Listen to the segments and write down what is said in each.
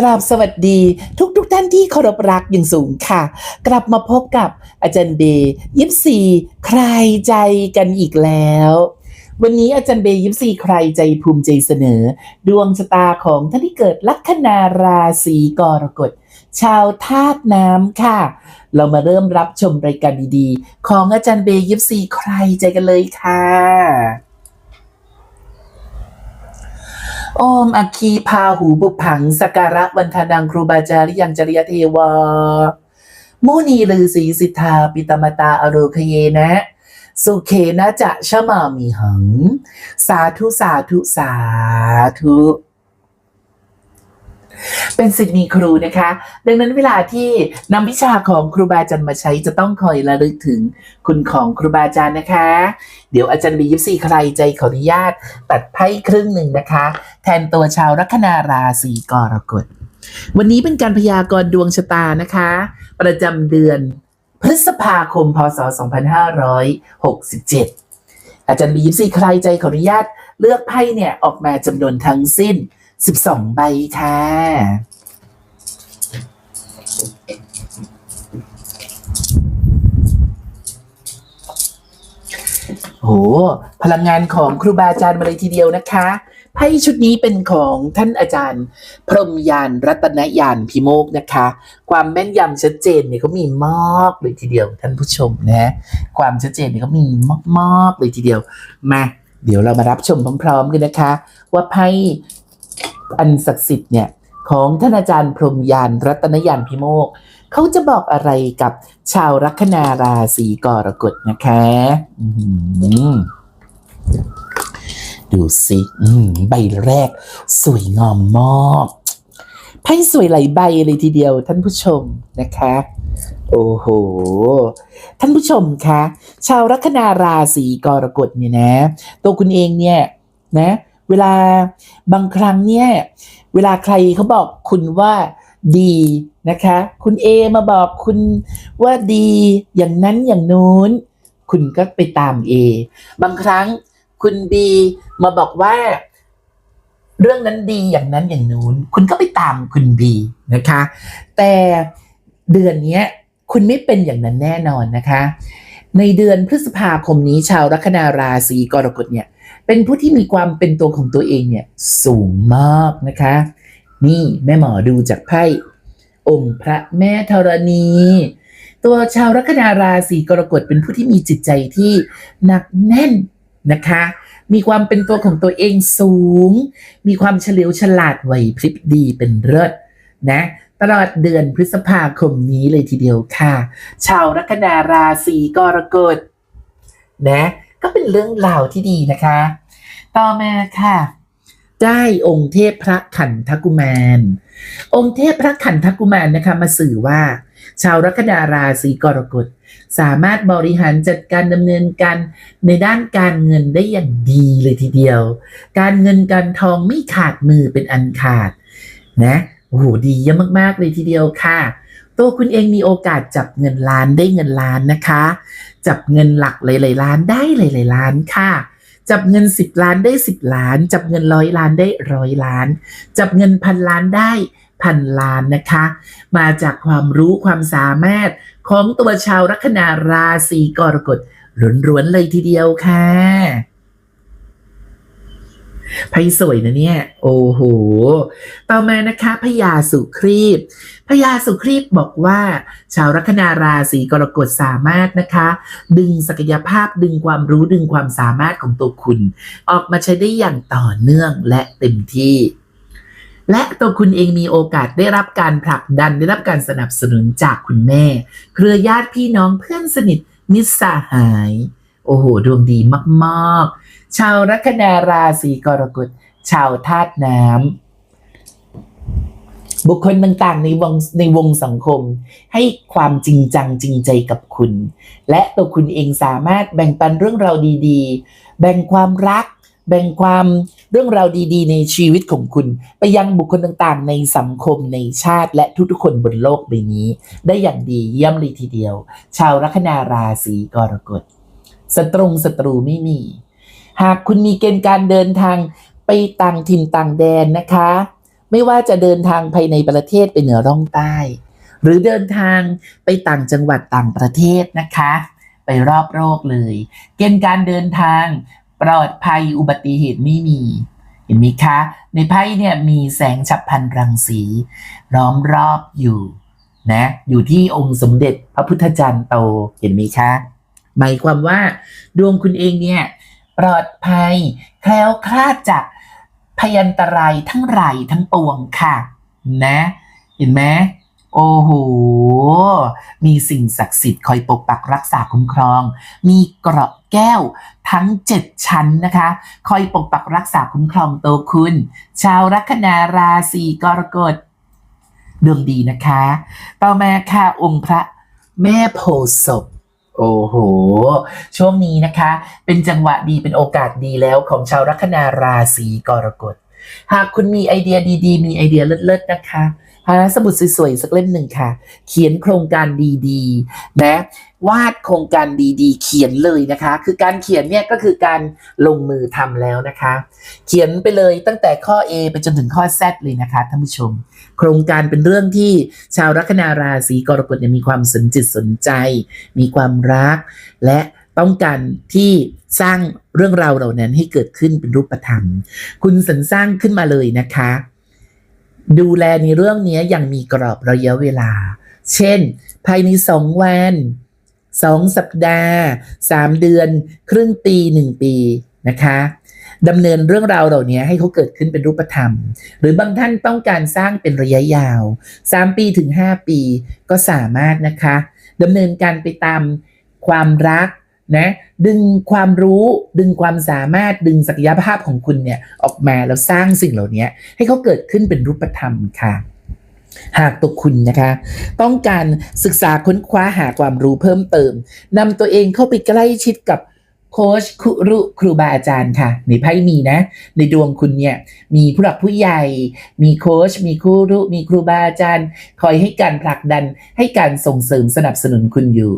กราบสวัสดีทุกทุกท่านที่เคารพรักอย่างสูงค่ะ กลับมาพบกับอาจารย์เบย์ยิปซีใครใจกันอีกแล้ว วันนี้อาจารย์เบย์ยิปซีใครใจภูมิใจเสนอ ดวงชะตาของท่านที่เกิดลัคนาราศีกรกฎชาวธาตุน้ำค่ะ เรามาเริ่มรับชมรายการดีๆ ของอาจารย์เบย์ยิปซีใครใจกันเลยค่ะ โอมอัคคีพาหูบุผังสการะวันทานังครูบาจารยังจริยเทวามุนีลือศีสิทธาปิตมตาอโรคเยนะ สุเคนะจะชะมามีหัง สาธุสาธุสาธุ เป็นสิทธิ์มีครูนะคะ ดังนั้นเวลาที่นำวิชาของครูบาอาจารย์มาใช้จะต้องคอยระลึกถึงคุณของครูบาอาจารย์นะคะ เดี๋ยวอาจารย์บียิปซีใครใจขออนุญาต ตัดไพ่ครึ่งหนึ่งนะคะ แทนตัวชาวลัคนาราศีกรกฎวันนี้เป็นการพยากรณ์ดวงชะตานะคะ ประจำเดือน พฤษภาคม พศ 2567 อาจารย์บียิปซีใครใจขออนุญาตเลือกไพ่เนี่ยออกมาจำนวนทั้งสิ้น 12ใบค่ะ โห พลังงานของครูบาอาจารย์มาเลยทีเดียวนะคะไพ่ชุดนี้เป็นของท่านอาจารย์ พรหมยานรัตนยานพิโมกนะคะ ความแม่นยำชัดเจนเนี่ยเขามีมากเลยทีเดียวท่านผู้ชมนะความชัดเจนเนี่ยเขามีมากๆเลยทีเดียวมาเดี๋ยวเรามารับชมพร้อม ๆ กันนะคะ ว่าไพ่ อันศักดิ์สิทธิ์เนี่ยของท่านอาจารย์พรมยานรัตนยานพิโมกเขาจะบอกอะไรกับชาวลัคนาราศีกรกฎนะคะดูสิใบแรก สวยงามมากไพ่สวยหลายใบเลยทีเดียวท่านผู้ชมนะคะ โอ้โห ท่านผู้ชมคะ ชาวลัคนาราศีกรกฎเนี่ยนะ ตัวคุณเองเนี่ยนะ เวลาบางครั้งเนี่ย เวลาใครเขาบอกคุณว่าดีนะคะ คุณเอมาบอกคุณว่าดีอย่างนั้นอย่างนู้น คุณก็ไปตามเอบางครั้งคุณบีมาบอกว่า เรื่องนั้นดีอย่างนั้นอย่างนู้น คุณก็ไปตามคุณบีนะคะ แต่เดือนนี้คุณไม่เป็นอย่างนั้นแน่นอนนะคะ ในเดือนพฤษภาคมนี้ชาวลัคนาราศีกรกฎเนี่ย เป็นผู้ที่มีความเป็นตัวของตัวเองเนี่ยสูงมากนะคะ นี่แม่หมอดูจากไพ่องค์พระแม่ธรณี ตัวชาวลัคนาราศีกรกฎเป็นผู้ที่มีจิตใจที่หนักแน่นนะคะ มีความเป็นตัวของตัวเองสูง มีความเฉลียวฉลาดไหวพริบดีเป็นเลิศนะตลอดเดือนพฤษภาคมนี้เลยทีเดียวค่ะ ชาวลัคนาราศีกรกฎนะ ก็เป็นเรื่องราวที่ดีนะคะ ต่อมาค่ะ ได้องค์เทพพระขันทกุมาร องค์เทพพระขันทกุมารนะคะมาสื่อว่า ชาวลัคนาราศีกรกฎสามารถบริหารจัดการดำเนินการในด้านการเงินได้อย่างดีเลยทีเดียว การเงินการทองไม่ขาดมือเป็นอันขาดนะโอ้โหดีเยี่ยมมาก ๆ เลยทีเดียวค่ะ ตัวคุณเองมีโอกาสจับเงินล้านได้เงินล้านนะคะ จับเงินหลักหลายๆล้านได้หลายๆล้านค่ะ จับเงิน 10 ล้านได้ 10 ล้าน จับเงินร้อยล้านได้ร้อยล้าน จับเงินพันล้านได้พันล้านนะคะ มาจากความรู้ความสามารถของตัวชาวลัคนาราศีกรกฎร้วนๆเลยทีเดียวค่ะ ไพ่สวยนะเนี่ย โอ้โห ต่อมานะคะพญาสุครีบพญาสุครีบบอกว่า ชาวลัคนาราศีกรกฎสามารถนะคะ ดึงศักยภาพดึงความรู้ดึงความสามารถของตัวคุณ ออกมาใช้ได้อย่างต่อเนื่องและเต็มที่และตัวคุณเองมีโอกาสได้รับการผลักดันได้รับการสนับสนุนจากคุณแม่ เครือญาติพี่น้องเพื่อนสนิทมิตรสหาย โอ้โห ดวงดีมาก ๆ ชาวลัคนาราศีกรกฎ ชาวธาตุน้ำ บุคคลต่างๆในวงในวงสังคม ให้ความจริงจังจริงใจกับคุณ และตัวคุณเองสามารถแบ่งปันเรื่องราวดีๆ แบ่งความรัก แบ่งความเรื่องราวดีๆ ในชีวิตของคุณ ไปยังบุคคลต่างๆ ในสังคมในชาติและทุกๆคนบนโลกใบนี้ ได้อย่างดีเยี่ยมเลยทีเดียว ชาวลัคนาราศีกรกฎศัตรูศัตรูไม่มี หากคุณมีเกณฑ์การเดินทางไปต่างถิ่นต่างแดนนะคะ ไม่ว่าจะเดินทางภายในประเทศไปเหนือร่องใต้ หรือเดินทางไปต่างจังหวัดต่างประเทศนะคะ ไปรอบโลกเลย เกณฑ์การเดินทางปลอดภัยอุบัติเหตุไม่มี เห็นไหมคะ ในไพ่เนี่ยมีแสงฉับพลันรังสีล้อมรอบอยู่นะอยู่ที่องค์สมเด็จพระพุทธจารย์โตเห็นไหมคะหมายความว่าดวงคุณเองเนี่ย ปลอดภัย แคล้วคลาดจากพยันตรายทั้งหลายทั้งปวงค่ะ นะ เห็นไหมโอ้โห มีสิ่งศักดิ์สิทธิ์คอยปกปักรักษาคุ้มครอง มีเกราะแก้วทั้ง7ชั้นนะคะ คอยปกปักรักษาคุ้มครองตัวคุณ ชาวลัคนาราศีกรกฎดวงดีนะคะ ต่อมาค่ะองค์พระแม่โพศพ โอ้โห ช่วงนี้นะคะ เป็นจังหวะดีเป็นโอกาสดีแล้วของชาวลัคนาราศีกรกฎ หากคุณมีไอเดียดีๆ มีไอเดียเลิศๆนะคะหาสมุดสวยๆสักเล่มหนึ่งค่ะ เขียนโครงการดีๆนะวาดโครงการดีๆ เขียนเลยนะคะ คือการเขียนเนี่ยก็คือการลงมือทำแล้วนะคะ เขียนไปเลยตั้งแต่ข้อ A ไปจนถึงข้อ Z เลยนะคะท่านผู้ชม โครงการเป็นเรื่องที่ชาวลัคนาราศีกรกฎมีความสนจิตสนใจ มีความรัก และต้องการที่สร้างเรื่องราวเหล่านั้นให้เกิดขึ้นเป็นรูปธรรม คุณสรรสร้างขึ้นมาเลยนะคะ ดูแลในเรื่องนี้อย่างมีกรอบระยะเวลา เช่น ภายในสองวันสองสัปดาห์สามเดือน ครึ่งปีหนึ่งปีนะคะ ดำเนินเรื่องราวเหล่านี้ให้เขาเกิดขึ้นเป็นรูปธรรม หรือบางท่านต้องการสร้างเป็นระยะยาว 3 ปีถึง 5 ปีก็สามารถนะคะดำเนินการไปตามความรักนะดึงความรู้ดึงความสามารถดึงศักยภาพของคุณเนี่ยออกมาแล้วสร้างสิ่งเหล่านี้ให้เขาเกิดขึ้นเป็นรูปธรรมค่ะ หากตัวคุณนะคะ ต้องการศึกษาค้นคว้าหาความรู้เพิ่มเติมนำตัวเองเข้าไปใกล้ชิดกับ โค้ชครูครูบาอาจารย์ค่ะในไพ่มีนะ ในดวงคุณเนี่ยมีผู้หลักผู้ใหญ่ มีโค้ชมีครูรุมีครูบาอาจารย์ คอยให้การผลักดันให้การส่งเสริมสนับสนุนคุณอยู่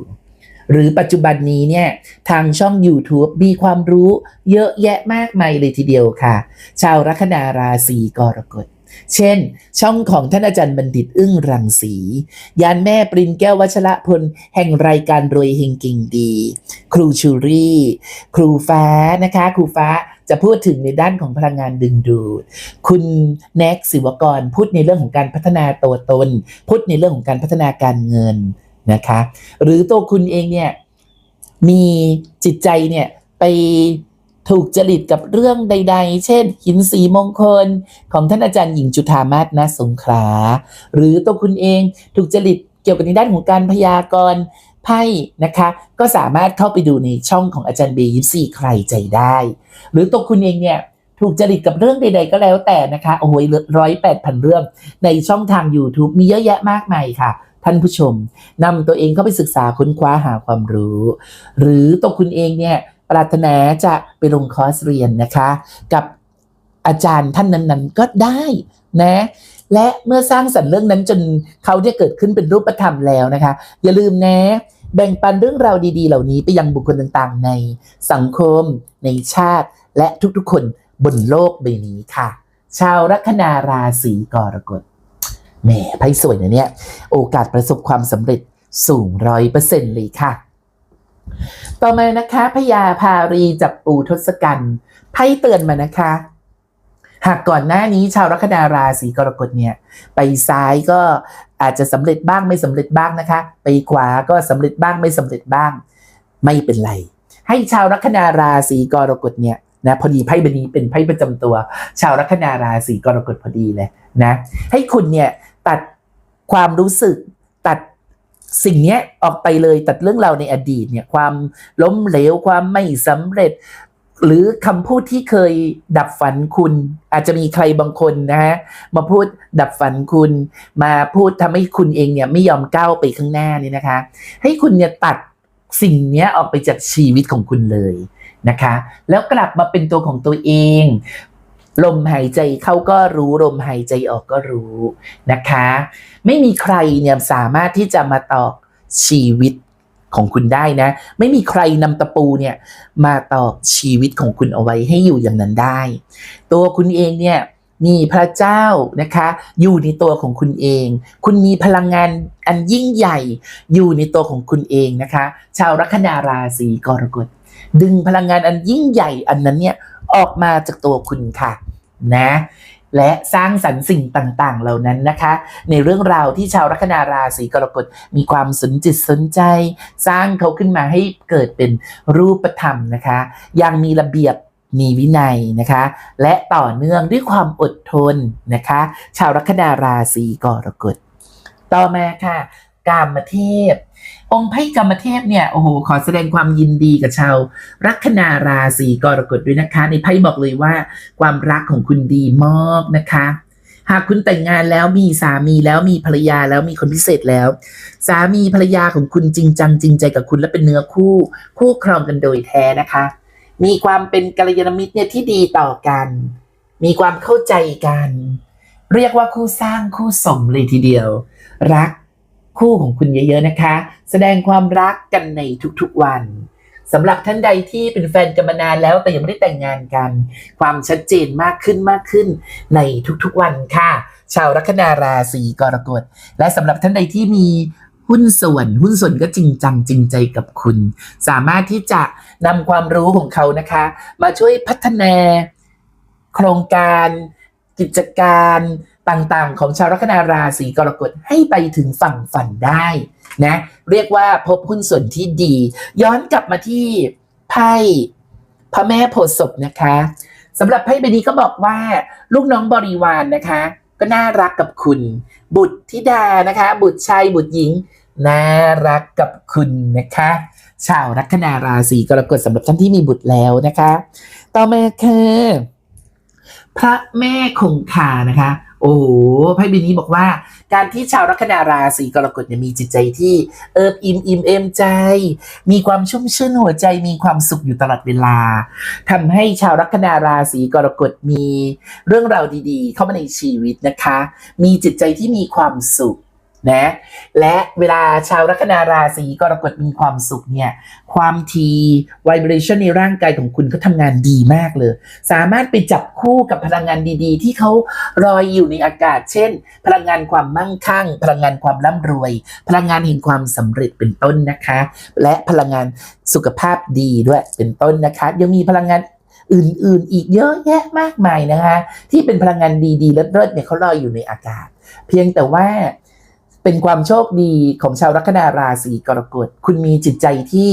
หรือปัจจุบันนี้เนี่ยทางช่อง YouTube มีความรู้เยอะแยะมากมายเลยทีเดียวค่ะ ชาวลัคนาราศีกรกฎ เช่น ช่องของท่านอาจารย์บัณฑิตอึ้งรังสี ยานแม่ปรินแก้ววัชระพล แห่งรายการรวยเฮงกิ่งดี ครูชูรี่ ครูฟ้านะคะ ครูฟ้าจะพูดถึงในด้านของพลังงานดึงดูด คุณแน็กศิวกรพูดในเรื่องของการพัฒนาตัวตน พูดในเรื่องของการพัฒนาการเงินนะคะ หรือตัวคุณเองเนี่ยมีจิตใจเนี่ยไป ถูกจริตกับเรื่องใด ๆ เช่น หินสีมงคล ของท่านอาจารย์หญิงจุธามาศนะสงขลาหรือตัวคุณเองถูกจริตเกี่ยวกับในด้านของการพยากรณ์ไพ่นะคะ ก็สามารถเข้าไปดูในช่องของอาจารย์เบยิปซีใครใจได้ หรือตัวคุณเองเนี่ยถูกจริตกับเรื่องใด ๆ ก็แล้วแต่นะคะโอ้โหร้อยแปดพันเรื่อง ในช่องทาง YouTube มีเยอะแยะมากมายค่ะ ท่านผู้ชมนำตัวเองเข้าไปศึกษาค้นคว้าหาความรู้ หรือตัวคุณเองเนี่ย ปรารถนาจะไปลงคอร์สเรียนนะคะ กับอาจารย์ท่านนั้นๆ ก็ได้นะ และเมื่อสร้างสรรค์เรื่องนั้นจนเขาได้เกิดขึ้นเป็นรูปธรรมแล้วนะคะ อย่าลืมนะแบ่งปันเรื่องราวดีๆ เหล่านี้ไปยังบุคคลต่างๆ ในสังคม ในชาติ และทุกๆ คนบนโลกใบนี้ค่ะ ชาวลัคนาราศีกรกฎแหมไพ่สวยนะเนี่ย โอกาสประสบความสำเร็จสูงร้อยเปอร์เซ็นต์เลยค่ะ ต่อมานะคะพญาพารีจับปูทศกัณฐ์ไพ่เตือนมานะคะ หากก่อนหน้านี้ชาวลัคนาราศีกรกฎเนี่ยไปซ้ายก็อาจจะสำเร็จบ้างไม่สำเร็จบ้างนะคะ ไปขวาก็สำเร็จบ้างไม่สำเร็จบ้าง ไม่เป็นไร ให้ชาวลัคนาราศีกรกฎเนี่ยนะพอดีไพ่ใบนี้เป็นไพ่ประจำตัว ชาวลัคนาราศีกรกฎพอดีเลยนะ ให้คุณเนี่ยตัดความรู้สึก สิ่งนี้ออกไปเลยตัดเรื่องราวในอดีตเนี่ยความล้มเหลวความไม่สำเร็จ หรือคำพูดที่เคยดับฝันคุณ อาจจะมีใครบางคนนะฮะมาพูดดับฝันคุณ มาพูดทำให้คุณเองเนี่ยไม่ยอมก้าวไปข้างหน้านี่นะคะ ให้คุณเนี่ยตัดสิ่งนี้ออกไปจากชีวิตของคุณเลยนะคะ แล้วกลับมาเป็นตัวของตัวเอง ลมหายใจเข้าก็รู้ลมหายใจออกก็รู้นะคะ ไม่มีใครเนี่ยสามารถที่จะมาตอกชีวิตของคุณได้นะ ไม่มีใครนำตะปูเนี่ยมาตอกชีวิตของคุณเอาไว้ให้อยู่อย่างนั้นได้ ตัวคุณเองเนี่ยมีพระเจ้านะคะ อยู่ในตัวของคุณเอง คุณมีพลังงานอันยิ่งใหญ่อยู่ในตัวของคุณเองนะคะ ชาวลัคนาราศีกรกฎดึงพลังงานอันยิ่งใหญ่อันนั้นเนี่ย ออกมาจากตัวคุณค่ะนะและสร้างสรรค์สิ่งต่างๆ เหล่านั้นนะคะ ในเรื่องราวที่ชาวลัคนาราศีกรกฎมีความสนจิตสนใจ สร้างเขาขึ้นมาให้เกิดเป็นรูปธรรมนะคะย่างมีระเบียบมีวินัยนะคะ และต่อเนื่องด้วยความอดทนนะคะ ชาวลัคนาราศีกรกฎต่อมาค่ะ กามเทพ องค์ไพ่กามเทพเนี่ยโอ้โหขอแสดงความยินดีกับชาวลัคนาราศีกรกฎด้วยนะคะ ในไพ่บอกเลยว่า ความรักของคุณดีมากนะคะ หากคุณแต่งงานแล้วมีสามีแล้วมีภรรยาแล้วมีคนพิเศษแล้ว สามีภรรยาของคุณจริงจังจริงใจกับคุณและเป็นเนื้อคู่ คู่ครองกันโดยแท้นะคะ มีความเป็นกัลยาณมิตรเนี่ยที่ดีต่อกัน มีความเข้าใจกัน เรียกว่าคู่สร้างคู่สมเลยทีเดียว รัก คู่ของคุณเยอะๆนะคะ แสดงความรักกันในทุกๆวันสำหรับท่านใดที่เป็นแฟนกันมานานแล้วแต่ยังไม่ได้แต่งงานกัน ความชัดเจนมากขึ้นมากขึ้นในทุกๆวันค่ะ ชาวลัคนาราศีกรกฎ และสำหรับท่านใดที่มีหุ้นส่วน หุ้นส่วนก็จริงจังจริงใจกับคุณ สามารถที่จะนำความรู้ของเขานะคะ มาช่วยพัฒนา โครงการ กิจการ ต่างๆ ของชาวลัคนาราศีกรกฎให้ไปถึงฝั่งฝันได้นะเรียกว่าพบหุ้นส่วนที่ดี ย้อนกลับมาที่ไพ่พระแม่โพธิ์ศพนะคะสำหรับไพ่ใบนี้ก็บอกว่าลูกน้องบริวารนนะคะ ก็น่ารักกับคุณ บุตรธิดานะคะ บุตรชายบุตรหญิงน่ารักกับคุณนะคะ ชาวลัคนาราศีกรกฎสำหรับท่านที่มีบุตรแล้วนะคะ ต่อมาคือพระแม่คงคานะคะ โอ้โหไพ่ใบนี้บอกว่า การที่ชาวลัคนาราศีกรกฎเนี่ยมีจิตใจที่เอิบอิ่มอิ่มเอมใจ มีความชุ่มชื่นหัวใจมีความสุขอยู่ตลอดเวลาทำให้ชาวลัคนาราศีกรกฎมีเรื่องราวดีๆ เข้ามาในชีวิตนะคะ มีจิตใจที่มีความสุข นะและเวลาชาวลัคนาราศีกรกฎมีความสุขเนี่ยความทีไวเบรชันในร่างกายของคุณก็ทำงานดีมากเลย สามารถไปจับคู่กับพลังงานดีๆ ที่เขาลอยอยู่ในอากาศ เช่น พลังงานความมั่งคั่ง พลังงานความร่ำรวย พลังงานแห่งความสำเร็จเป็นต้นนะคะ และพลังงานสุขภาพดีด้วยเป็นต้นนะคะ ยังมีพลังงานอื่นๆ อีกเยอะแยะมากมายนะคะ ที่เป็นพลังงานดีๆเลิศๆเนี่ยเขาลอยอยู่ในอากาศ เพียงแต่ว่า เป็นความโชคดีของชาวลัคนาราศีกรกฎ คุณมีจิตใจที่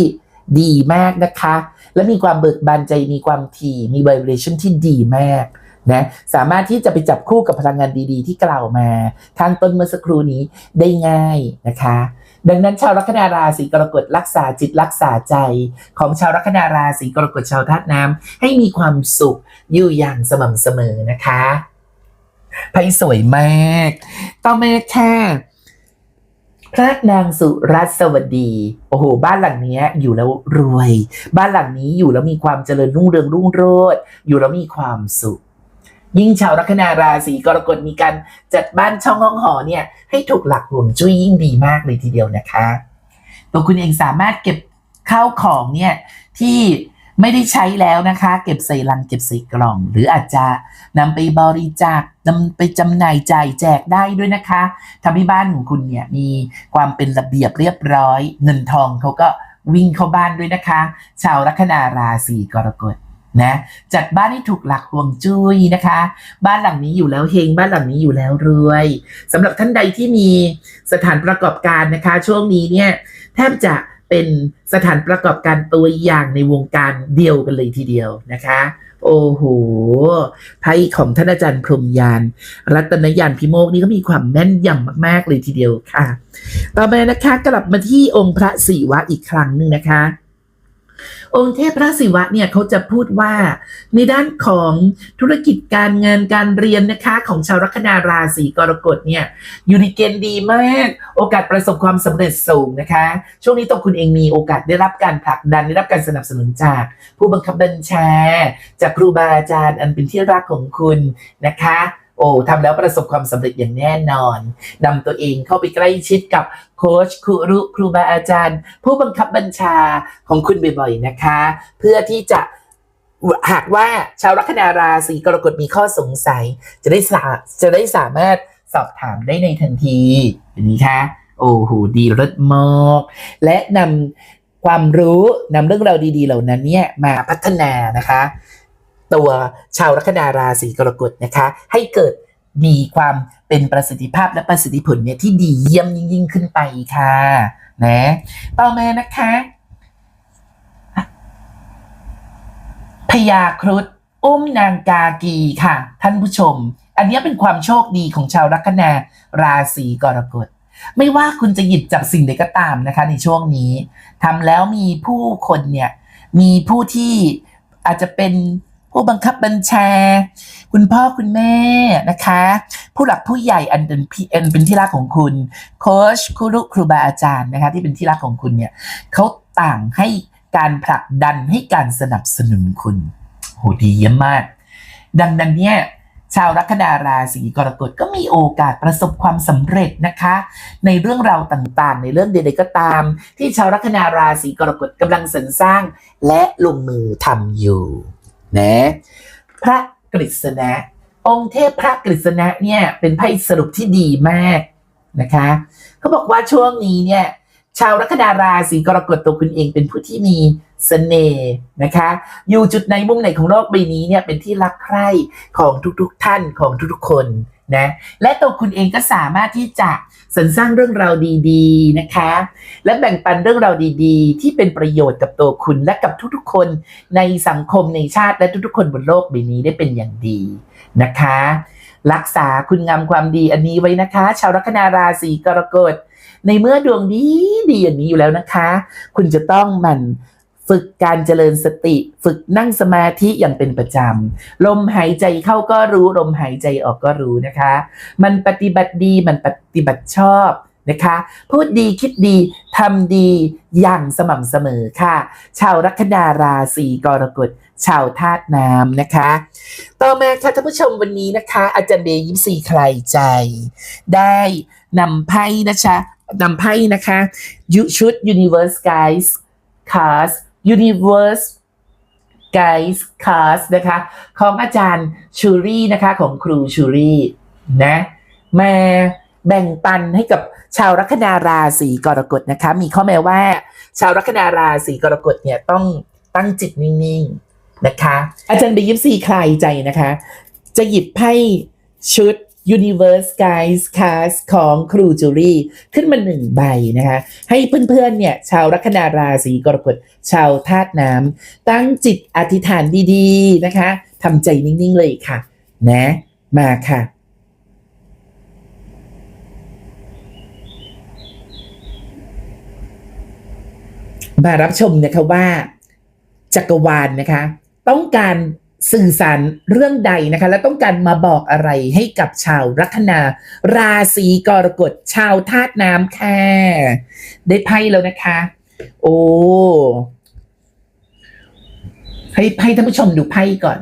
ดีมากนะคะ และมีความเบิกบานใจมีความถี่มีไวเบรชั่นที่ดีมากนะสามารถที่จะไปจับคู่กับพลังงานดีๆ ที่กล่าวมาทางต้นเมื่อสักครู่นี้ได้ง่ายนะคะ ดังนั้นชาวลัคนาราศีกรกฎรักษาจิตรักษาใจ ของชาวลัคนาราศีกรกฎชาวธาตุน้ำให้มีความสุขอยู่อย่างสม่ำเสมอนะคะไพ่สวยมาก ต่อมาค่ะ พระนางสุรัสวดี โอ้โห บ้านหลังนี้อยู่แล้วรวย บ้านหลังนี้อยู่แล้วมีความเจริญรุ่งเรืองรุ่งโรจน์อยู่แล้วมีความสุข ยิ่งชาวลัคนาราศีกรกฎมีการจัดบ้านช่องห้องหอเนี่ย ให้ถูกหลักห่วงจุ้ยยิ่งดีมากเลยทีเดียวนะคะ ตัวคุณเองสามารถเก็บข้าวของเนี่ยที่ ไม่ได้ใช้แล้วนะคะ เก็บใส่ลังเก็บใส่กล่อง หรืออาจจะนำไปบริจาคนำไปจำหน่ายจ่ายแจกได้ด้วยนะคะทำให้บ้านของคุณเนี่ยมีความเป็นระเบียบเรียบร้อย เงินทองเขาก็วิ่งเข้าบ้านด้วยนะคะ ชาวลัคนาราศีกรกฎนะจัดบ้านให้ถูกหลักห่วงจุ้ยนะคะ บ้านหลังนี้อยู่แล้วเฮงบ้านหลังนี้อยู่แล้วรวยสำหรับท่านใดที่มีสถานประกอบการนะคะ ช่วงนี้เนี่ยแทบจะ เป็นสถานประกอบการตัวอย่างในวงการเดียวกันเลยทีเดียวนะคะ โอ้โหไพ่ของท่านอาจารย์พรมยาน รัตนยานพิโมกนี่ก็มีความแม่นยำมาก ๆ เลยทีเดียวค่ะ ต่อมานะคะกลับมาที่องค์พระศิวะอีกครั้งหนึ่งนะคะ องค์เทพพระศิวะเนี่ยเขาจะพูดว่า ในด้านของธุรกิจการงานการเรียนนะคะ ของชาวลัคนาราศีกรกฎเนี่ยอยู่ในเกณฑ์ดีมาก โอกาสประสบความสำเร็จสูงนะคะ ช่วงนี้ตัวคุณเองมีโอกาสได้รับการผลักดันได้รับการสนับสนุนจาก ผู้บังคับบัญชา จากครูบาอาจารย์อันเป็นที่รักของคุณนะคะ โอ้ทำแล้วประสบความสำเร็จอย่างแน่นอนนำตัวเองเข้าไปใกล้ชิดกับโค้ชครูรุครูบาอาจารย์ ผู้บังคับบัญชาของคุณบ่อยๆนะคะ เพื่อที่จะหากว่าชาวลัคนาราศีกรกฎมีข้อสงสัย จะได้สาจะได้สามารถสอบถามได้ในทันทีอย่างนี้ค่ะโอ้โหดีรสมากและนำความรู้นำเรื่องราวดี ๆ เหล่านั้นเนี่ยมาพัฒนานะคะ ตัวชาวลัคนาราศีกรกฎนะคะ ให้เกิดมีความเป็นประสิทธิภาพและประสิทธิผลเนี่ยที่ดีเยี่ยมยิ่งขึ้นไปค่ะนะต่อมานะคะพญาครุฑอุ้มนางกากีค่ะ ท่านผู้ชม อันนี้เป็นความโชคดีของชาวลัคนาราศีกรกฎไม่ว่าคุณจะหยิบจับสิ่งใดก็ตามนะคะ ในช่วงนี้ทำแล้วมีผู้คนเนี่ยมีผู้ที่อาจจะเป็น ผู้บังคับบัญชา คุณพ่อคุณแม่นะคะ ผู้หลักผู้ใหญ่อันเป็นพี่อันเป็นที่รักของคุณโค้ชครูครูบาอาจารย์นะคะที่เป็นที่รักของคุณเนี่ยเขาต่างให้การผลักดันให้การสนับสนุนคุณโหดีเยี่ยมมาก ดังนั้นเนี่ยชาวลัคนาราศีกรกฎก็มีโอกาสประสบความสำเร็จนะคะ ในเรื่องราวต่างๆ ในเรื่องใดๆก็ตาม ที่ชาวลัคนาราศีกรกฎกำลังสรรสร้าง และลงมือทำอยู่ นะพระกฤษณะ องค์เทพพระกฤษณะเนี่ยเป็นไพ่สรุปที่ดีมากนะคะเขาบอกว่าช่วงนี้เนี่ยชาวลัคนาราศีกรกฎตัวคุณเองเป็นผู้ที่มีเสน่ห์นะคะ อยู่จุดในมุมไหนของโลกใบนี้เนี่ยเป็นที่รักใคร่ของทุกๆท่านของทุกๆคน นะและตัวคุณเองก็สามารถที่จะสรรสร้างเรื่องราวดีๆนะคะ และแบ่งปันเรื่องราวดีๆ ที่เป็นประโยชน์กับตัวคุณและกับทุกๆคนในสังคมในชาติและทุกๆ คนบนโลกใบนี้ได้เป็นอย่างดีนะคะ รักษาคุณงามความดีอันนี้ไว้นะคะ ชาวลัคนาราศีกรกฎในเมื่อดวงดีดีอย่างนี้อยู่แล้วนะคะ คุณจะต้องมัน ฝึกการเจริญสติ ฝึกนั่งสมาธิอย่างเป็นประจำ ลมหายใจเข้าก็รู้ ลมหายใจออกก็รู้นะคะ มันปฏิบัติดีมันปฏิบัติชอบนะคะ พูดดีคิดดีทำดีอย่างสม่ำเสมอค่ะ ชาวลัคนาราศีกรกฎชาวธาตุน้ำนะคะ ต่อมาค่ะท่านผู้ชมวันนี้นะคะ อาจารย์เบย์ยิปซีใครใจ ได้นำไพ่นะคะนำไพ่นะคะยุชุด Universe Guys Card Universe Guys Card นะคะ ของอาจารย์ชูรี่นะคะ ของครูชูรี่นะมาแบ่งปันให้กับชาวลัคนาราศีกรกฎนะคะ มีข้อแม้ว่า ชาวลัคนาราศีกรกฎเนี่ยต้องตั้งจิตนิ่งๆนะคะ อาจารย์เบย์ยิปซีใครใจนะคะ จะหยิบไพ่ชุด Universe Guys Card ของครูจูรี่ขึ้นมาหนึ่งใบนะคะ ให้เพื่อนๆเนี่ยชาวลัคนาราศีกรกฎชาวธาตุน้ำตั้งจิตอธิษฐานดีๆนะคะทำใจนิ่งๆเลยค่ะ นะ มาค่ะมารับชมนะคะว่า จักรวาลนะคะ ต้องการ สื่อสารเรื่องใดนะคะ และต้องการมาบอกอะไรให้กับชาวลัคนาราศีกรกฎชาวธาตุน้ำค่ะ ได้ไพ่แล้วนะคะ โอ้ให้ให้ท่านผู้ชมดูไพ่ก่อน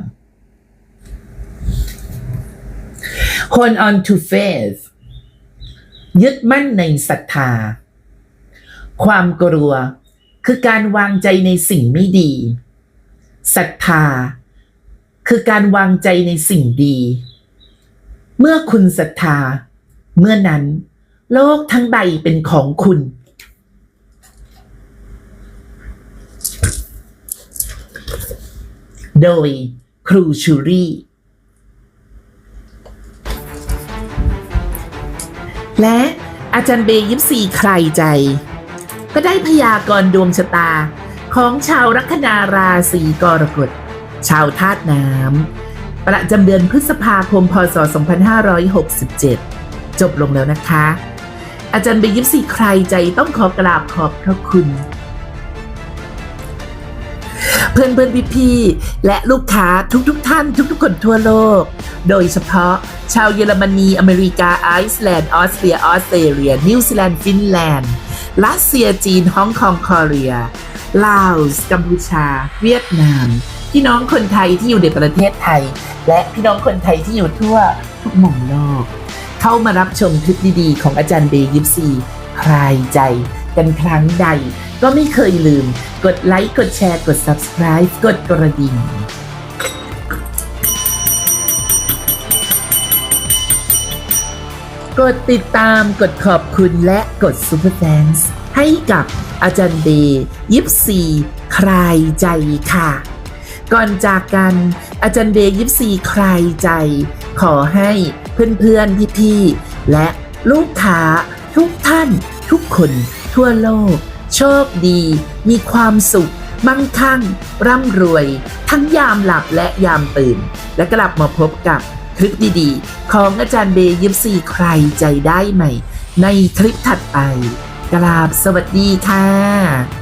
Hold on to faith ยึดมั่นในศรัทธา ความกลัวคือการวางใจในสิ่งไม่ดีศรัทธา คือการวางใจในสิ่งดี เมื่อคุณศรัทธา เมื่อนั้น โลกทั้งใบเป็นของคุณ โดยครูชูรี่ และอาจารย์เบย์ยิปซีใครใจ ก็ได้พยากรณ์ดวงชะตาของชาวลัคนาราศีกรกฎ ชาวธาตุน้ำ ประจำเดือนพฤษภาคม พศ 2567 จบลงแล้วนะคะ อาจารย์เบย์ยิปซีใครใจต้องขอกราบขอบพระคุณ เพื่อนเพื่อนพี่พี่ๆและลูกค้าทุกๆทท่านทุกๆคนทั่วโลก โดยเฉพาะชาวเยอรมนี อเมริกา ไอซ์แลนด์ ออสเตรีย ออสเตรเลีย นิวซีแลนด์ ฟินแลนด์รัสเซียจีนฮ่องกงคอเรียลาวส์กัมพูชา เวียดนาม พี่น้องคนไทยที่อยู่ในประเทศไทย และพี่น้องคนไทยที่อยู่ทั่วทุกมุมโลก เข้ามารับชมคลิปดีๆ ของอาจารย์เบย์ยิปซีคลายใจ กันครั้งใด ก็ไม่เคยลืม กดไลค์กดแชร์กด subscribe กดกระดิ่งกดติดตามกดขอบคุณและกดซูเปอร์แฟนส์ให้กับอาจารย์เบยิปซีคลายใจค่ะ ก่อนจากกันอาจารย์เดย์ยิปซีคลายใจ ขอให้เพื่อนๆพี่ๆและลูกค้าทุกท่านทุกคนทั่วโลก โชคดี มีความสุข มั่งคั่ง ร่ำรวย ทั้งยามหลับและยามตื่น และกลับมาพบกับคลิปดีๆ ของอาจารย์เบย์ยิปซีใครใจได้ใหม่ ในคลิปถัดไปกราบสวัสดีค่ะ